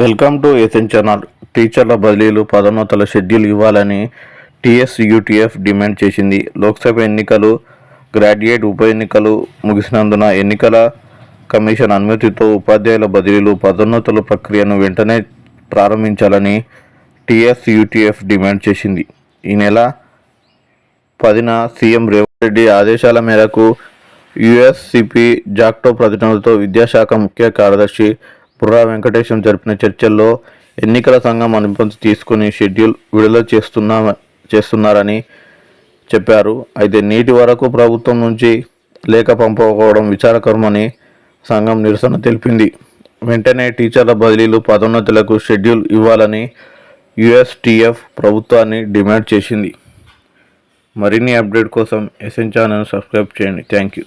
Welcome to SN channel. టీచర్ల బదిలీలు పదోన్నతుల షెడ్యూల్ ఇవ్వాలని టీఎస్ యూటీఎఫ్ డిమాండ్ చేసింది. లోక్సభ ఎన్నికలు గ్రాడ్యుయేట్ ఉప ఎన్నికలు ముగిసినందున ఎన్నికల కమిషన్ అనుమతితో ఉపాధ్యాయుల బదిలీలు పదోన్నతుల ప్రక్రియను వెంటనే ప్రారంభించాలని టీఎస్ యూటీఎఫ్ డిమాండ్ చేసింది. ఈ నెల పదిన సీఎం రేవంత్ రెడ్డి ఆదేశాల మేరకు యుఎస్సిపి జాక్టో ప్రతినిధులతో విద్యాశాఖ ముఖ్య కార్యదర్శి బుర్రా వెంకటేశం జరిపిన చర్చల్లో ఎన్నికల సంఘం అనుమతి తీసుకుని షెడ్యూల్ విడుదల చేస్తున్నా చేస్తున్నారని చెప్పారు. అయితే నేటి వరకు ప్రభుత్వం నుంచి లేఖ పంపకపోవడం విచారకరమని సంఘం నిరసన తెలిపింది. వెంటనే టీచర్ల బదిలీలు పదోన్నతులకు షెడ్యూల్ ఇవ్వాలని యుఎస్టీఎఫ్ ప్రభుత్వాన్ని డిమాండ్ చేసింది. మరిన్ని అప్డేట్ కోసం ఎస్ఎన్ ఛానల్ సబ్స్క్రైబ్ చేయండి. Thank you.